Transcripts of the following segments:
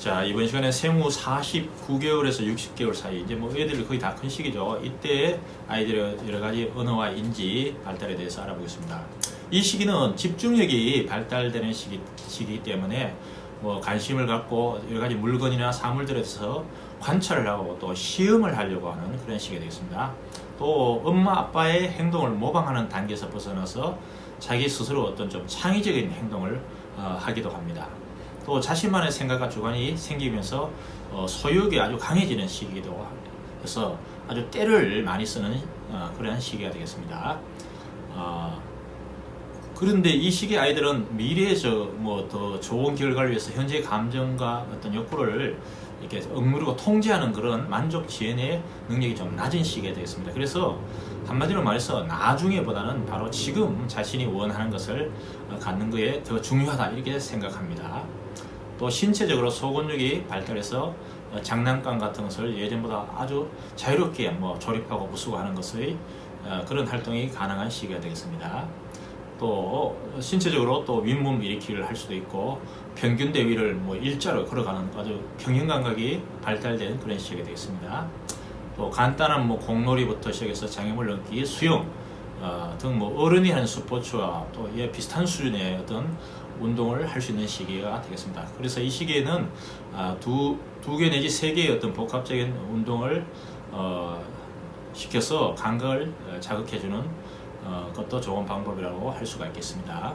자 이번 시간에 생후 49개월에서 60개월 사이 이제 뭐 애들이 거의 다 큰 시기죠. 이때 아이들의 여러 가지 언어와 인지 발달에 대해서 알아보겠습니다. 이 시기는 집중력이 발달되는 시기, 시기이기 때문에 뭐 관심을 갖고 여러 가지 물건이나 사물들에 대해서 관찰을 하고 또 시험을 하려고 하는 그런 시기가 되겠습니다. 또 엄마 아빠의 행동을 모방하는 단계에서 벗어나서 자기 스스로 어떤 좀 창의적인 행동을 어, 하기도 합니다. 또 자신만의 생각과 주관이 생기면서 어, 소유욕이 아주 강해지는 시기이기도 합니다. 그래서 아주 때를 많이 쓰는 어, 그런 시기가 되겠습니다. 어, 그런데 이 시기 아이들은 미래에 저뭐더 좋은 결과를 위해서 현재 감정과 어떤 욕구를 이렇게 억누르고 통제하는 그런 만족 지연의 능력이 좀 낮은 시기가 되겠습니다. 그래서 한마디로 말해서 나중에보다는 바로 지금 자신이 원하는 것을 어, 갖는 것에 더 중요하다 이렇게 생각합니다. 또 신체적으로 소근육이 발달해서 어, 장난감 같은 것을 예전보다 아주 자유롭게 뭐 조립하고 부수고 하는 것의 어, 그런 활동이 가능한 시기가 되겠습니다. 또 신체적으로 또 윗몸 일으키기를 할 수도 있고 평균 대위를 뭐 일자로 걸어가는 아주 평형 감각이 발달된 그런 시기가 되겠습니다. 또 간단한 뭐 공놀이부터 시작해서 장애물 넘기, 수영 어, 등뭐 어른이 하는 스포츠와 또 이에 비슷한 수준의 어떤 운동을 할 수 있는 시기가 되겠습니다. 그래서 이 시기에는 아, 두, 두 개 내지 세 개의 어떤 복합적인 운동을 어, 시켜서 감각을 어, 자극해주는 어, 것도 좋은 방법이라고 할 수가 있겠습니다.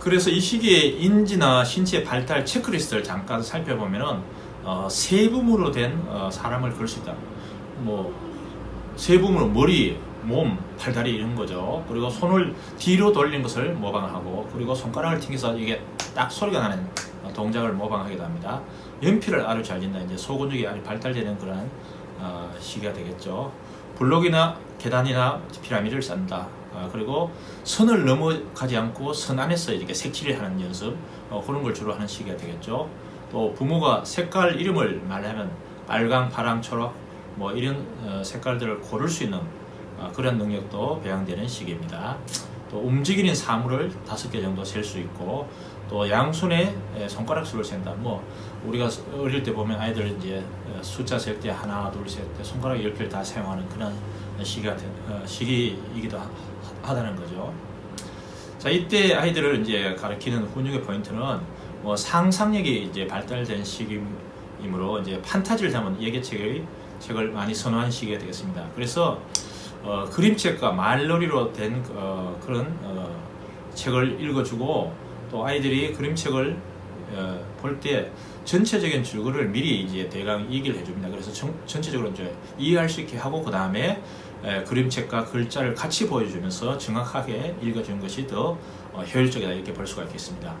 그래서 이 시기에 인지나 신체 발달 체크리스트를 잠깐 살펴보면은 어, 세부으로 된 어, 사람을 그릴 수 있다. 뭐 세부으로 머리, 몸, 팔다리 이런 거죠. 그리고 손을 뒤로 돌린 것을 모방하고 그리고 손가락을 튕겨서 이게 딱 소리가 나는 어, 동작을 모방하기도 합니다. 연필을 아주 잘 진다. 이제 소근육이 아주 발달되는 그런 어, 시기가 되겠죠. 블록이나 계단이나 피라미드를 쌓는다. 어, 그리고 선을 넘어가지 않고 선 안에서 이렇게 색칠을 하는 연습 어, 그런 걸 주로 하는 시기가 되겠죠. 또 부모가 색깔 이름을 말하면 빨강, 파랑, 초록 뭐 이런 어, 색깔들을 고를 수 있는 어, 그런 능력도 배양되는 시기입니다. 또 움직이는 사물을 다섯 개 정도 셀 수 있고 또 양손에 에, 손가락 수를 센다. 뭐 우리가 어릴 때 보면 아이들 이제 어, 숫자 셀 때 하나, 둘, 셋 때 손가락 열 개를 다 사용하는 그런 시기가 된, 어, 시기이기도 하, 하다는 거죠. 자 이때 아이들을 이제 가르치는 훈육의 포인트는 뭐 상상력이 이제 발달된 시기이므로 이제 판타지를 담은 예계책의 책을 많이 선호한 시기가 되겠습니다. 그래서 어, 그림책과 말놀이로 된 어, 그런 어, 책을 읽어주고 또 아이들이 그림책을 어, 볼때 전체적인 줄거리를 미리 이제 대강 얘기를 해줍니다. 그래서 정- 전체적으로 이제 이해할 수 있게 하고 그 다음에 그림책과 글자를 같이 보여주면서 정확하게 읽어주는 것이 더 어, 효율적이다 이렇게 볼 수가 있겠습니다.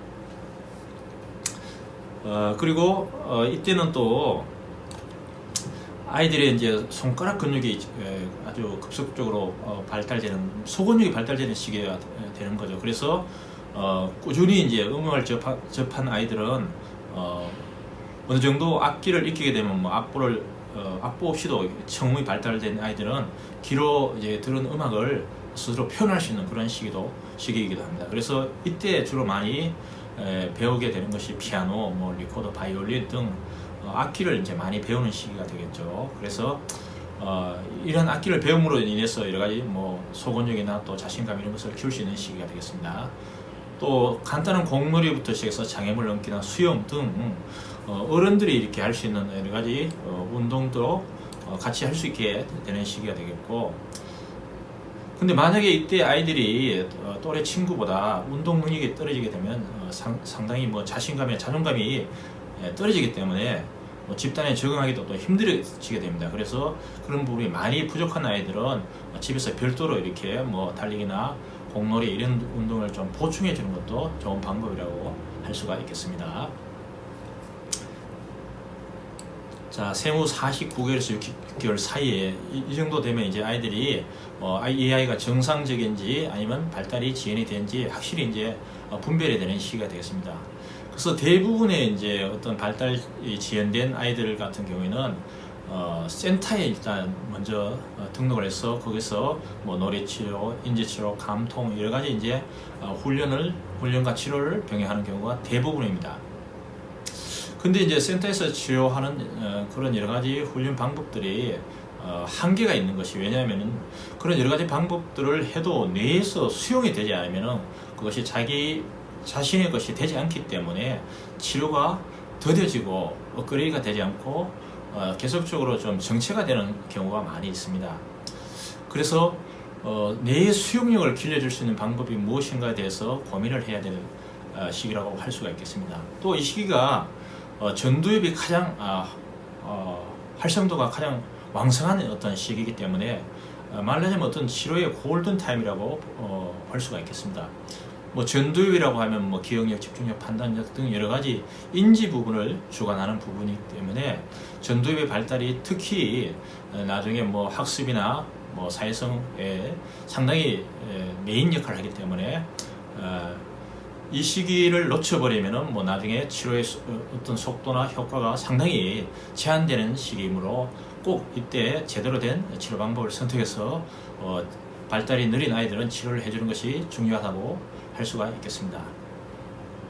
어, 그리고 어, 이때는 또 아이들의 이제 손가락 근육이 에, 아주 급속적으로 어, 발달되는 소근육이 발달되는 시기가 되- 되는 거죠. 그래서 어, 꾸준히 이제 음악을 접하, 접한 아이들은 어, 어느 정도 악기를 익히게 되면 뭐 악보를 어, 악보 없이도 청음이 발달된 아이들은 귀로 이제 들은 음악을 스스로 표현할 수 있는 그런 시기도 시기이기도 합니다. 그래서 이때 주로 많이 에, 배우게 되는 것이 피아노, 뭐 리코더, 바이올린 등 어, 악기를 이제 많이 배우는 시기가 되겠죠. 그래서 어, 이런 악기를 배움으로 인해서 여러 가지 뭐 소근육이나 또 자신감 이런 것을 키울 수 있는 시기가 되겠습니다. 또 간단한 공놀이부터 시작해서 장애물 넘기나 수영 등 어, 어른들이 이렇게 할 수 있는 여러 가지 어, 운동도 어, 같이 할 수 있게 되는 시기가 되겠고 근데 만약에 이때 아이들이 어, 또래 친구보다 운동 능력이 떨어지게 되면 어, 상, 상당히 뭐 자신감이나 자존감이 예, 떨어지기 때문에 뭐 집단에 적응하기도 또 힘들어지게 됩니다. 그래서 그런 부분이 많이 부족한 아이들은 어, 집에서 별도로 이렇게 뭐 달리기나 공놀이 이런 운동을 좀 보충해 주는 것도 좋은 방법이라고 할 수가 있겠습니다. 자, 생후 49개월에서 6개월 사이에 이, 이 정도 되면 이제 아이들이 어, 이 아이가 정상적인지 아니면 발달이 지연이 된지 확실히 이제 어, 분별이 되는 시기가 되겠습니다. 그래서 대부분의 이제 어떤 발달이 지연된 아이들 같은 경우에는 어, 센터에 일단 먼저 어, 등록을 해서 거기서 뭐 노래치료, 인지치료, 감통 여러 가지 이제 어, 훈련을 훈련과 치료를 병행하는 경우가 대부분입니다. 근데 이제 센터에서 치료하는 어, 그런 여러 가지 훈련 방법들이 어, 한계가 있는 것이 왜냐하면은 그런 여러 가지 방법들을 해도 뇌에서 수용이 되지 않으면은 그것이 자기 자신의 것이 되지 않기 때문에 치료가 더뎌지고 업그레이드가 되지 않고 어, 계속적으로 좀 정체가 되는 경우가 많이 있습니다. 그래서 어, 뇌의 수용력을 길러줄 수 있는 방법이 무엇인가에 대해서 고민을 해야 되는 어, 시기라고 할 수가 있겠습니다. 또 이 시기가 어, 전두엽이 가장 아, 어, 활성도가 가장 왕성한 어떤 시기이기 때문에 어, 말하자면 어떤 치료의 골든 타임이라고 어, 할 수가 있겠습니다. 뭐 전두엽이라고 하면 뭐 기억력, 집중력, 판단력 등 여러 가지 인지 부분을 주관하는 부분이기 때문에 전두엽의 발달이 특히 어, 나중에 뭐 학습이나 뭐 사회성에 상당히 에, 메인 역할을 하기 때문에 어, 이 시기를 놓쳐버리면은 뭐 나중에 치료의 수- 어, 어떤 속도나 효과가 상당히 제한되는 시기이므로 꼭 이때 제대로 된 치료 방법을 선택해서 어, 발달이 느린 아이들은 치료를 해주는 것이 중요하다고 할 수가 있겠습니다.